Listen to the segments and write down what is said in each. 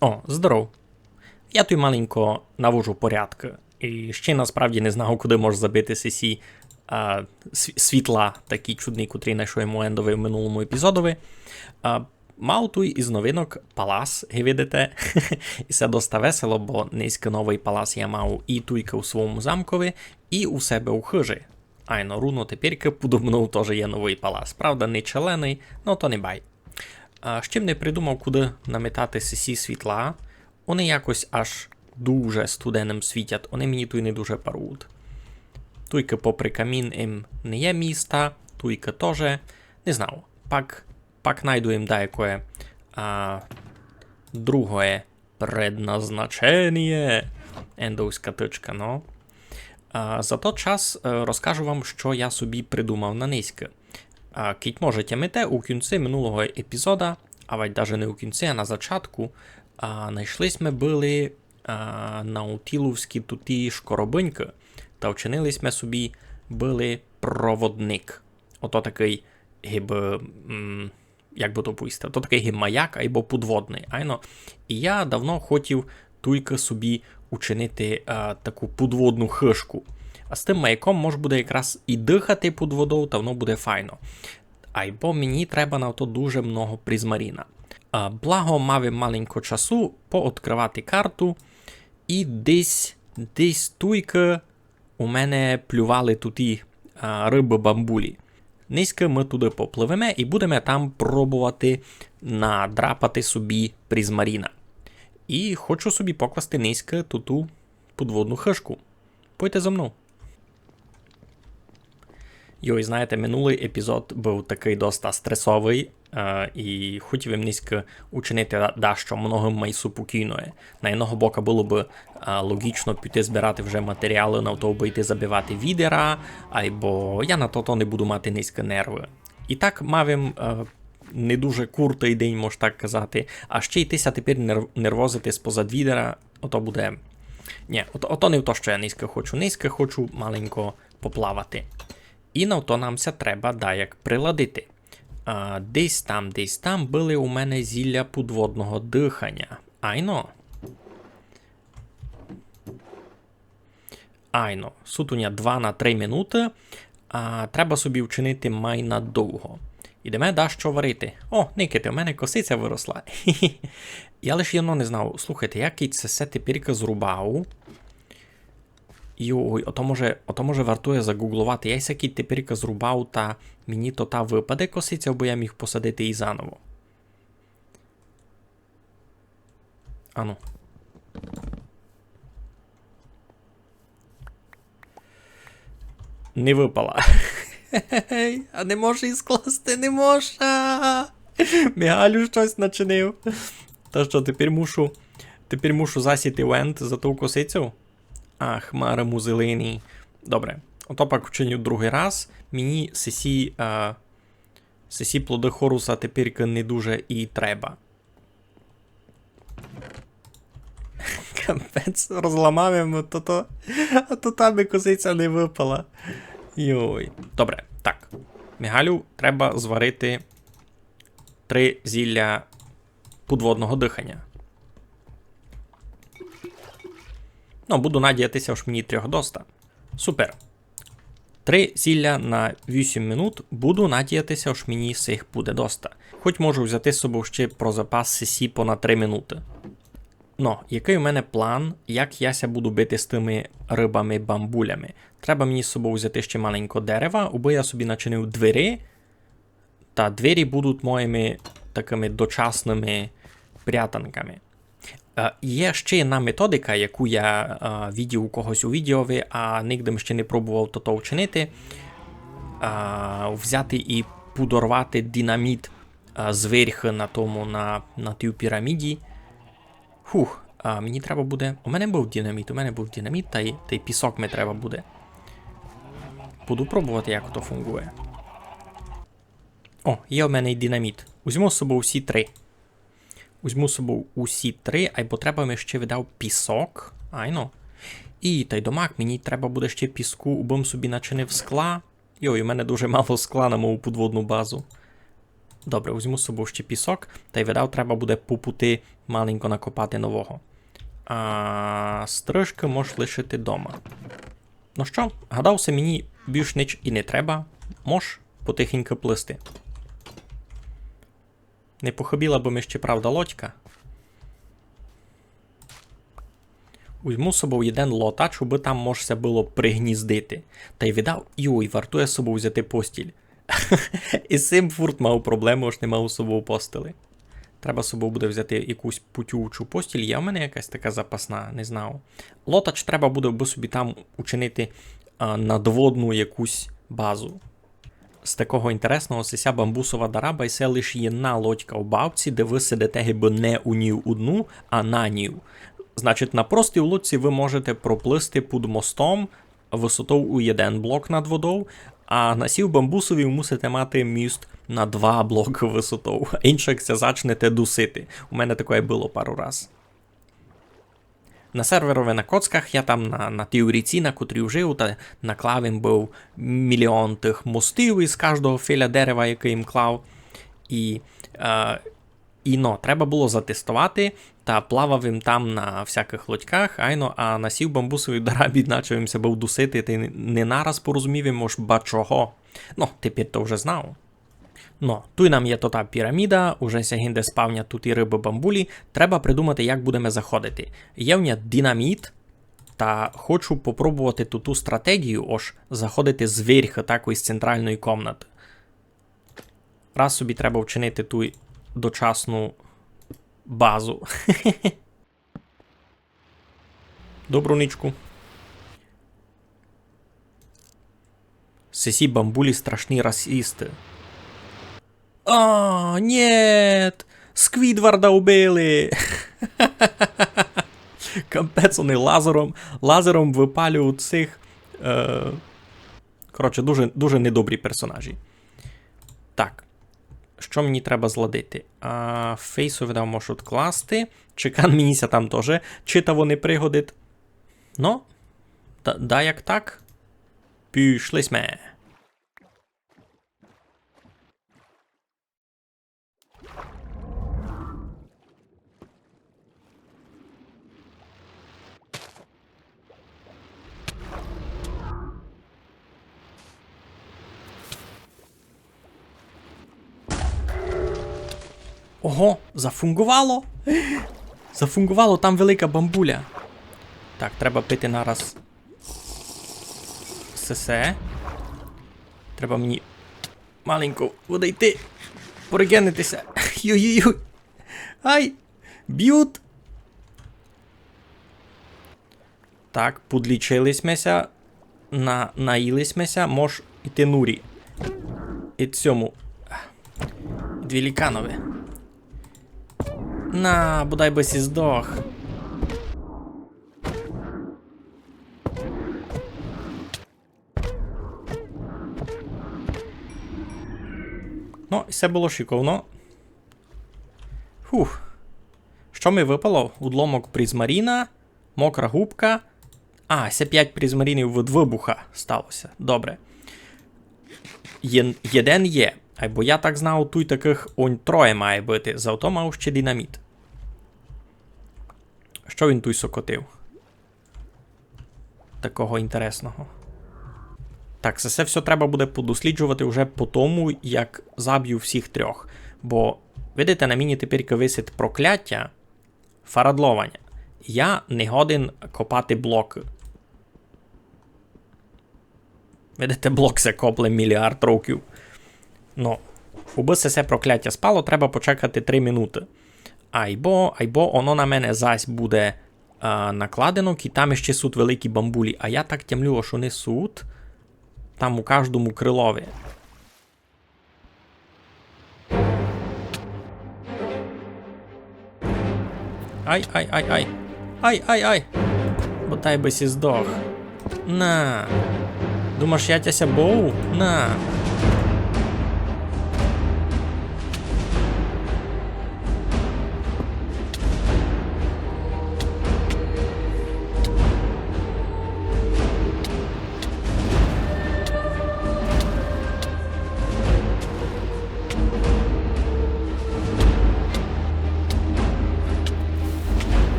О, здоров. Я тут маленько навожу порядки. І ще насправді не знав, куди може забити сесі світла, такий чудний, котрий знайшов йому в минулому епізодові. А, тут із новинок палас, ви видите. і це доста весело, бо низько новий палас я мав і туйка у своєму замкові, і у себе у хижі. Айно, руно тепер подумав, теж є новий палас. Правда, не челений, ну то не бай. А, ще б не придумав, куди наметати сесі світла. Вони якось аж дуже студеним світять, вони мені тут не дуже парують. Туйка попри камін їм не є міста, туйка теж. Не знав. Пак, пак найду їм деяке а, другое предназначення. Ендовська тичка, ну. А, за той час е, розкажу вам, що я собі придумав на низьке. Кіть можете мете у кінці минулого епізода, а вать даже не у кінці, а на зачатку, знайшлись ми були а, на Утіловській туті шкоробиньки, та вчинились ми собі були проводник. Ото такий гіб, як би то поїсти, то такий гімаяк або подводний. Айно. І я давно хотів туйка собі учинити а, таку подводну хишку. А з тим маяком може буде якраз і дихати під водою, та воно буде файно. Айбо мені треба на то дуже много призмаріна. Благо мав маленько часу пооткривати карту, і десь десь туйка у мене плювали туті риби бамбулі. Низько ми туди попливемо і будемо там пробувати надрапати собі призмаріна. І хочу собі покласти низько туту подводну хишку. Пойте за мною. Йой, знаєте, минулий епізод був такий доста стресовий, е, і хотів їм низько учинити дещо многим май супокійної. На одного боку було б е, логічно піти збирати вже матеріали на то, би йти забивати відера, або я на то, то не буду мати низько нерви. І так мав е, не дуже куртий день, можна так казати, а ще йтися тепер нерв- нервозити спозад відера, ото буде. Ні, ото, ото не то, що я низько хочу. Низько хочу маленько поплавати. І на то намся треба даяк приладити. А, десь там, десь там були у мене зілля подводного дихання. Айно. Айно. Сутуня 2 на 3 минути. А, треба собі вчинити май надовго. Ідемо дещо варити. О, Никите, у мене косиця виросла. Я лише явно не знав. Слухайте, який це все тепірка зрубав. Йой, ото може, ото може вартує загуглувати. Я сякий тепірка зрубав, та мені то та випаде косиця, бо я міг посадити її заново. Ану. Не випала. А не може і скласти, не може. Мігалю щось начинив. Та що, тепер мушу. Тепер мушу засіти вент за ту косицю? А, хмара музелині. Добре. Ото пак вчиню другий раз. Мені сесі, а, сесі плоди хоруса тепер не дуже і треба. Капець, розламав йому, то то, а то там і косиця не випала. Йой. Добре, так. Мігалю треба зварити три зілля подводного дихання. Ну, буду надіятися, що мені трьох доста. Супер. Три зілля на 8 минут. Буду надіятися, що мені цих буде доста. Хоч можу взяти з собою ще про запас сесі понад 3 минути. Ну, який у мене план, як я ся буду бити з тими рибами-бамбулями? Треба мені з собою взяти ще маленько дерева, аби я собі начинив двері. Та двері будуть моїми такими дочасними прятанками. Е, Є ще одна методика, яку я е, відів у когось у відеові, а нігде ще не пробував то, то вчинити. Е, взяти і подорвати динаміт зверху на тому, на, на тій піраміді. Фух, мені треба буде. У мене був динаміт, у мене був динаміт, та й, та й пісок мені треба буде. Буду пробувати, як то фунгує. О, є у мене і динаміт. Узьму з собою всі три. Узьму собою усі три, або треба мені ще видав пісок. Айно. І та й домак, мені треба буде ще піску, убим собі начинив скла. Йой, у мене дуже мало скла на мою подводну базу. Добре, візьму з собою ще пісок, та й видав, треба буде по пути маленько накопати нового. А стрижки можеш лишити дома. Ну що, гадався, мені більш ніч і не треба. Мож потихеньку плисти. Не похобіла бо ми ще правда лодька. Узьму собою один лотач, щоб там можна було пригніздити. Та й віддав, йой, вартує собою взяти постіль. І з цим фурт мав проблему, аж не мав собою постели. Треба собою буде взяти якусь путючу постіль. Є в мене якась така запасна, не знав. Лотач треба буде би собі там учинити а, надводну якусь базу. З такого інтересного сися бамбусова дараба і це лише є на лодька в бавці, де ви сидите гиби не у нів одну, а на нів. Значить, на простій лодці ви можете проплисти під мостом висотою у один блок над водою, а на сів бамбусові мусите мати міст на два блоки висотою. Іншак це зачнете дусити. У мене таке було пару раз. На серверові на коцках я там на, на тій ріці, на котрій жив, та наклав їм був мільйон тих мостів із кожного філя дерева, який їм клав. І, е, і ну, треба було затестувати, та плавав їм там на всяких лодьках, айно, а на сів бамбусовій дарабі почав їм себе вдусити, ти не нараз порозумів йому ж ба. Ну, тепер то вже знав. Ну, тут нам є то та піраміда, уже сягінде спавня тут і риби бамбулі. Треба придумати, як будемо заходити. Є в динаміт, та хочу попробувати ту ту стратегію, ож заходити зверху так із центральної комнати. Раз собі треба вчинити ту дочасну базу. Добру ничку. Сесі бамбулі страшні расисти. А, нет! Сквідварда убили! Капець вони лазером, лазером випалюють цих. Е... Коротше, дуже, дуже недобрі персонажі. Так. Що мені треба зладити? А, Фейсу видав можу класти. Чекан мініся там теж. Чита вони пригодить. Ну, да, да як так. Пішли сме. Ого, зафунгувало. Зафунгувало, там велика бамбуля. Так, треба пити нараз. Сесе. Треба мені маленько водойти. Порегенитися. Йой-йой-йой. Ай! Б'ют. Так, подлічились-меся. На, наїлись-меся, мож іти нурі. І цьому. Дві ліканові. На, бодай би сі здох. Ну, і все було шиковно. Фух. Що ми випало? Удломок призмаріна, мокра губка. А, це 5 призмарінів від вибуха сталося. Добре. Єден є. Або я так знав, тут таких он троє має бути. Зато мав ще динаміт. Що він тут сокотив? Такого інтересного. Так, це все все треба буде подосліджувати вже по тому, як заб'ю всіх трьох. Бо, видите, на мені тепер висить прокляття фарадловання. Я не годен копати блоки. Видите, блок це копле мільярд років. Ну, уби це прокляття спало, треба почекати 3 минути. Айбо, айбо воно на мене зась буде а, накладено, і там ще суд великі бамбулі. А я так тямлю, що не суд. Там у кожному крилові. Ай, ай, ай, ай. Ай, ай, ай. Ботай би сі здох. На. Думаєш, я тяся боу? На.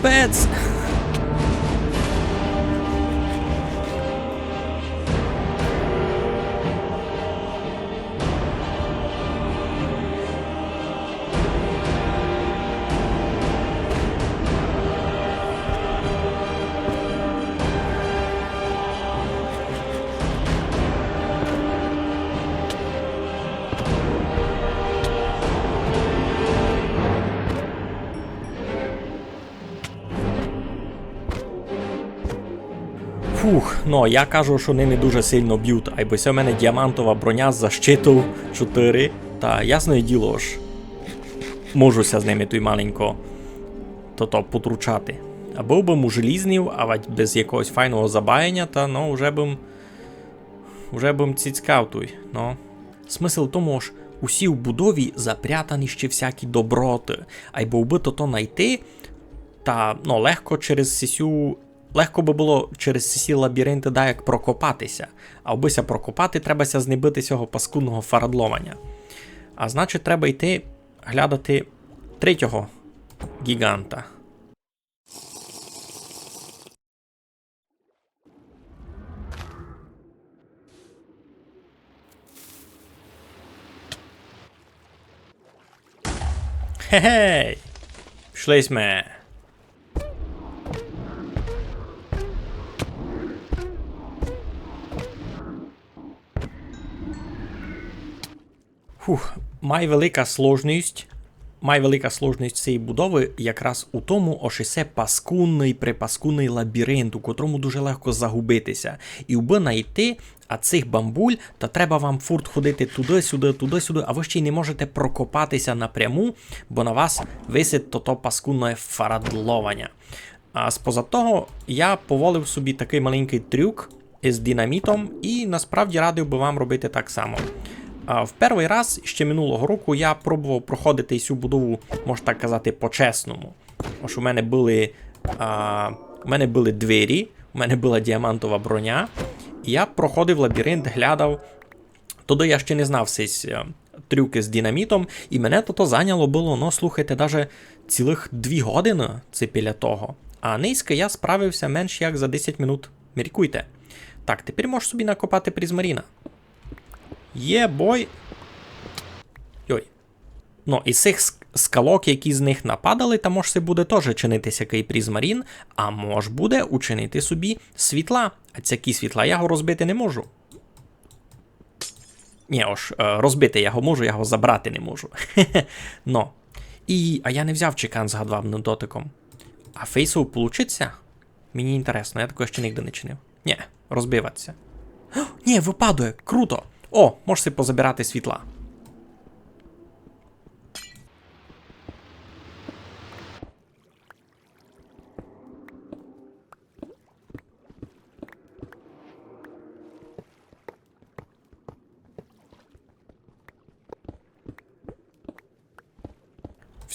Кампець! Фух, ну я кажу, що вони не дуже сильно б'ють, а й бо в мене діамантова броня з защиту 4. Та ясне діло ж. Можуся з ними той маленько то-то потручати. А був би му желізнів, а без якогось файного забаяння, та ну вже бим. Вже бим ціцькав той, ну. Смисл тому ж, усі в будові запрятані ще всякі доброти, а й був би то то найти, та ну, легко через сісю. Легко би було через ці лабіринти да як прокопатися, а обися прокопати, требася знебити цього паскудного фарадловання. А значить, треба йти глядати третього гіганта. Хе-хей! Пішли сме. Фух, має велика сложність. Має велика сложність цієї будови якраз у тому, це паскунний припаскунний лабіринт, у котрому дуже легко загубитися. І уби знайти, а цих бамбуль, та треба вам фурт ходити туди-сюди, туди-сюди, а ви ще й не можете прокопатися напряму, бо на вас висить то-то паскунне фарадловання. А споза того, я поволив собі такий маленький трюк із динамітом, і насправді радив би вам робити так само. В перший раз ще минулого року я пробував проходити цю будову, можна так казати, по-чесному. Ось у мене були а, у мене були двері, у мене була діамантова броня. І я проходив лабіринт, глядав. Тоді я ще не знав всі трюки з динамітом, і мене то зайняло було, ну слухайте, навіть цілих дві години це біля того. А низько я справився менш як за 10 минут. Міркуйте. Так, тепер можеш собі накопати призмаріна. Є бой. Йой. Ну, із цих скалок, які з них нападали, та може буде теж чинитися який призмарін, а мож буде учинити собі світла. А ці світла я його розбити не можу. Ні, ось, е, розбити я його можу, я його забрати не можу. Но. І, а я не взяв чекан з гадвавним дотиком. А фейсов получиться? Мені інтересно, я такого ще ніде не чинив. Ні, розбиватися. О, Ні, випадує, круто. О, можеш си позабирати світла.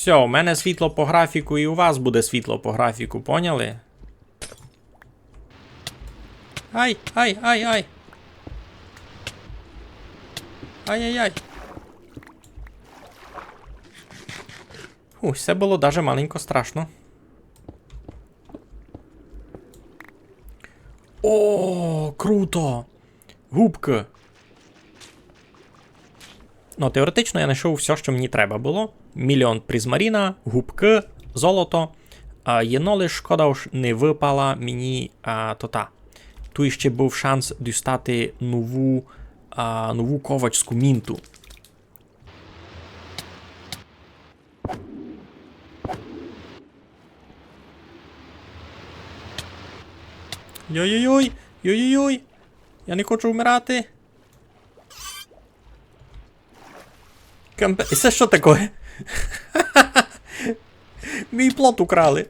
Все, у мене світло по графіку, і у вас буде світло по графіку, поняли? Ай, ай, ай, ай. Ай-яй-яй. Ух, це було даже маленько страшно. О, круто! Губка. Ну, теоретично я знайшов все, що мені треба було. Мільйон призмаріна, губки, золото. А, єно лиш шкода ж не випала мені а, то та. Тут ще був шанс дістати нову, а, нову ковачську мінту. Йой-йой-йой! Йой-йой-йой! Я не хочу вмирати. Кампе... Це що таке? Мій плот украли.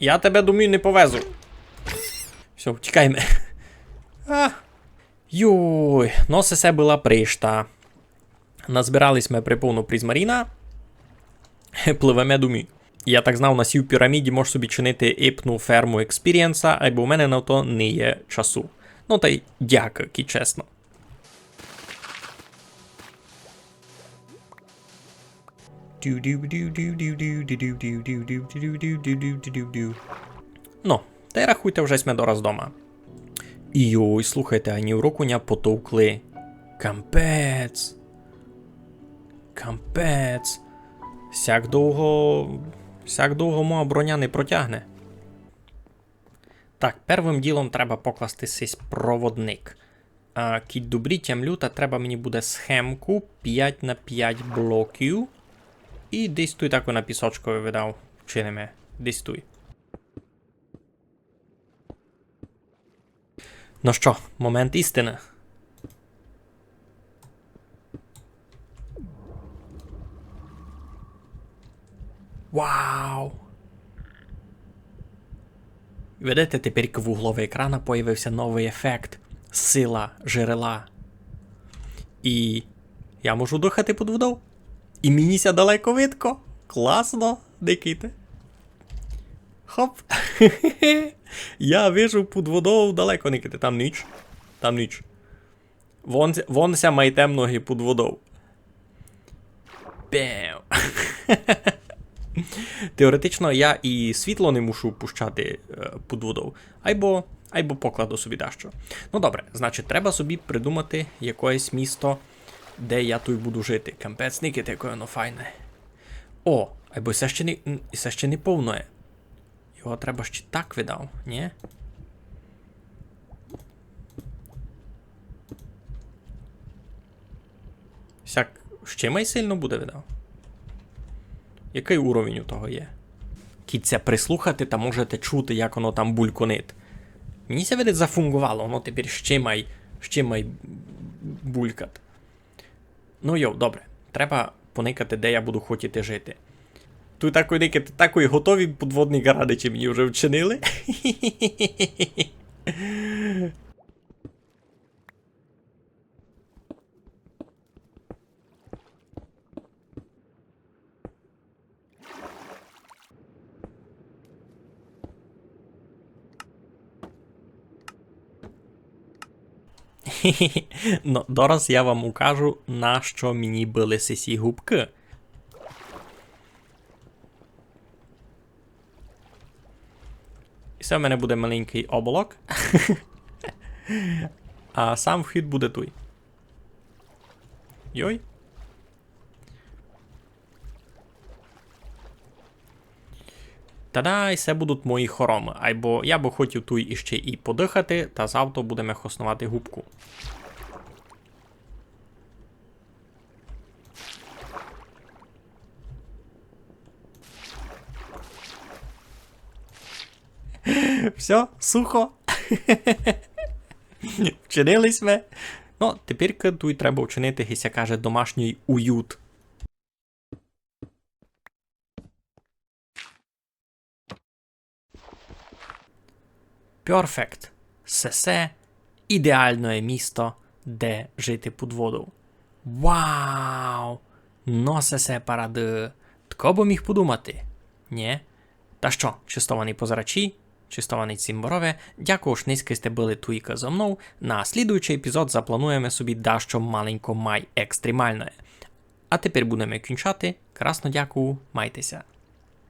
Я тебе думаю не повезу. Все, тікаймо. А. Йой, ну це була пришта. Назбирались ми при повну призмаріна. Пливемо думаю. Я так знав, на сій піраміді можеш собі чинити іпну ферму експірієнса, або у мене на то не є часу. Ну та й дякую, чесно. Ну, та й рахуйте вже сме дораз дома. І ой, слухайте, ані в рокуня потовкли. Кампець. Кампець. Сяк довго. Сяк довго моя броня не протягне. Так, первим ділом треба покласти сись проводник. А, кіть добрі тямлю, та треба мені буде схемку 5 на 5 блоків. І десь тут таку на пісочкові видав. Чи ме? Десь тут. Ну що, момент істини. Вау! Видите, тепер в углові екрана появився новий ефект. Сила жерела. І я можу дихати під водою. І мені ся далеко видко. Класно, дикайте. Хоп. Я вижу під водою далеко никати. Там ніч. Там ніч. Вон, вон ся майтем ноги під водою. Бем. Теоретично я і світло не мушу пущати е, під водою. Айбо, айбо покладу собі дещо. Ну добре, значить, треба собі придумати якесь місто, де я тут буду жити. Кампець никите, яке воно файне. О, або це ще не, це ще не повне. Його треба ще так видав, ні? Сяк ще май сильно буде видав. Який уровень у того є? Кіця прислухати та можете чути, як воно там бульконить. Мені це видить зафунгувало, воно тепер ще май, ще май булькат. Ну йо, добре. Треба поникати, де я буду хотіти жити. Тут такої никати, такої готові подводні гарадичі мені вже вчинили. ну, зараз я вам укажу, на що мені били сисі губки. І це в мене буде маленький оболок. а сам вхід буде той. Йой. Та-да, і це будуть мої хороми. Або я би хотів тут іще і подихати, та завтра будемо хоснувати губку. Все, сухо. Вчинились ми. Ну, тепер тут треба вчинити, гися каже, домашній уют. Перфект. Сесе ідеальне місто, де жити під воду. Вау! Но сесе паради. Тко бо міг подумати? Нє? Та що, чистований позрачі, чистований цімборове, дякую ж низько сте були туйка зо мною. На слідуючий епізод заплануємо собі дещо маленько май екстремальне. А тепер будемо кінчати. Красно дякую, майтеся.